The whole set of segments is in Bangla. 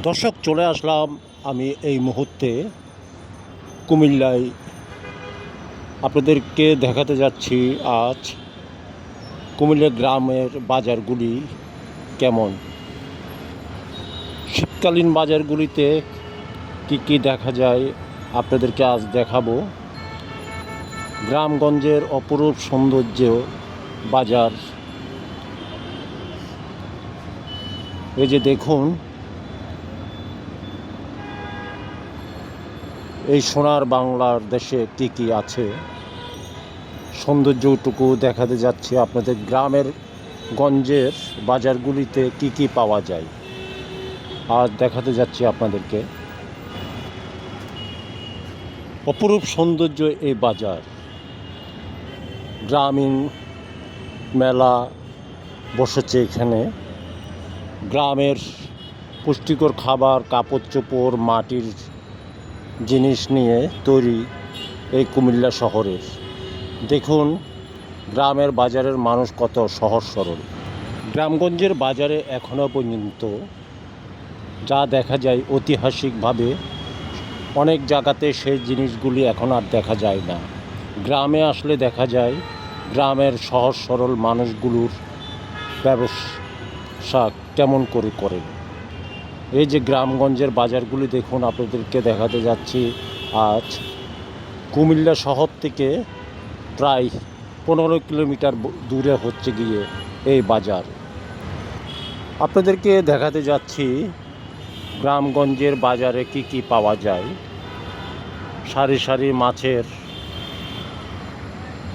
দর্শক, চলে আসলাম আমি এই মুহূর্তে কুমিল্লায়। আপনাদেরকে দেখাতে যাচ্ছি আজ কুমিল্লা গ্রামের বাজারগুলি কেমন? শীতকালীন বাজারগুলিতে কি কি দেখা যায় আপনাদেরকে আজ দেখাবো। গ্রামগঞ্জের অপরূপ সৌন্দর্য বাজার। এই যে দেখুন এই সোনার বাংলার দেশে কি কি আছে? সৌন্দর্যটুকু দেখাতে যাচ্ছে আপনাদের গ্রামের গঞ্জের বাজারগুলিতে কি কি পাওয়া যায়। আর দেখাতে যাচ্ছি আপনাদেরকে। অপরূপ সৌন্দর্য এই বাজার। গ্রামীণ মেলা বসেছে এখানে। গ্রামের পুষ্টিকর খাবার, কাপড় চোপড়, মাটির জিনিস নিয়ে তৈরি এই কুমিল্লা শহরের। দেখুন, গ্রামের বাজারের মানুষ কত সহজ সরল। গ্রামগঞ্জের বাজারে এখনও পর্যন্ত যা দেখা যায় ঐতিহাসিকভাবে অনেক জায়গাতে সেই জিনিসগুলি এখন আর দেখা যায় না। গ্রামে আসলে দেখা যায় গ্রামের সহজ সরল মানুষগুলোর ব্যবসা কেমন করে করে এই যে গ্রামগঞ্জের বাজারগুলি দেখুন, আপনাদেরকে দেখাতে যাচ্ছি। আজ কুমিল্লা শহর থেকে প্রায় পনেরো কিলোমিটার দূরে হচ্ছে গিয়ে এই বাজার। আপনাদেরকে দেখাতে যাচ্ছি গ্রামগঞ্জের বাজারে কি কি পাওয়া যায়। সারি সারি মাছের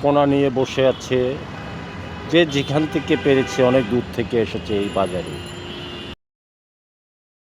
পোনা নিয়ে বসে আছে, যে যেখান থেকে পেরেছে, অনেক দূর থেকে এসেছে এই বাজারে।